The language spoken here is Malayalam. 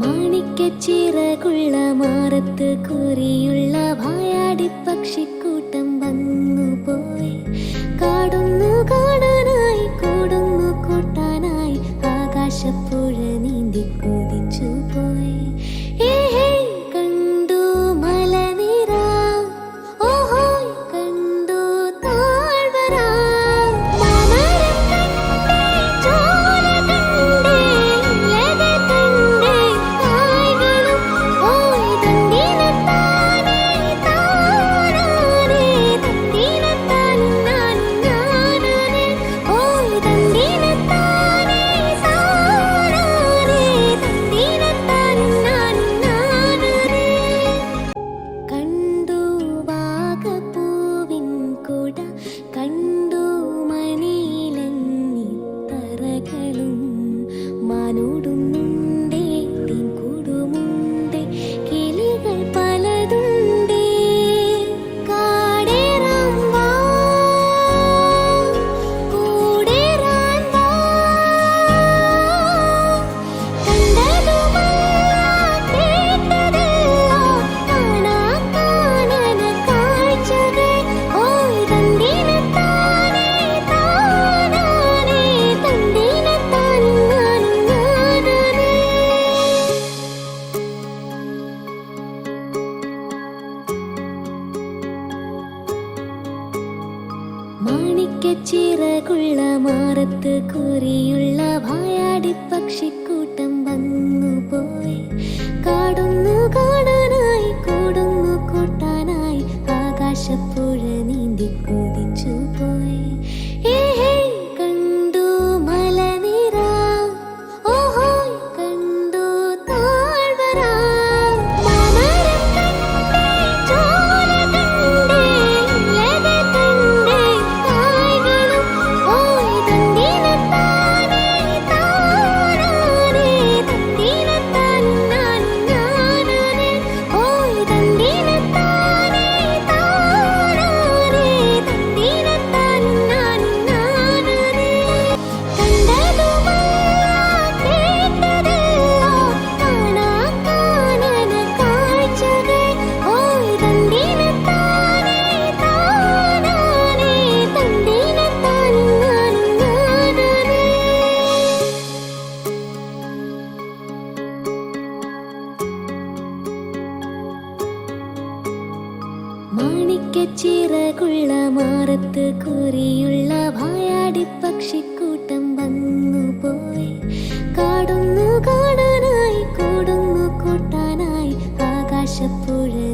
മാണിക്യ ചിറകുള്ള മാറത്ത് കൂറിയുള്ള വായാടി പക്ഷിക്ക് 就不 മാണിക്കച്ചിറകുള്ള മാറത്ത് കുറിയുള്ള വായാടി പക്ഷിക്കൂട്ടം വന്നു പോയി. കാടുന്നു കാണാനായി കൂടുന്നു കൂട്ടാനായി ആകാശപ്പുഴ നീന്തി കുതിച്ചു പോയി മാണിക്കച്ചിറകുള്ള മാറത്ത് കുറിയുള്ള വായാടി പക്ഷിക്കൂട്ടം വന്നു പോയി. കാടുന്നു കാണാനായി കൂടുന്നു കൂട്ടാനായി ആകാശപ്പുഴ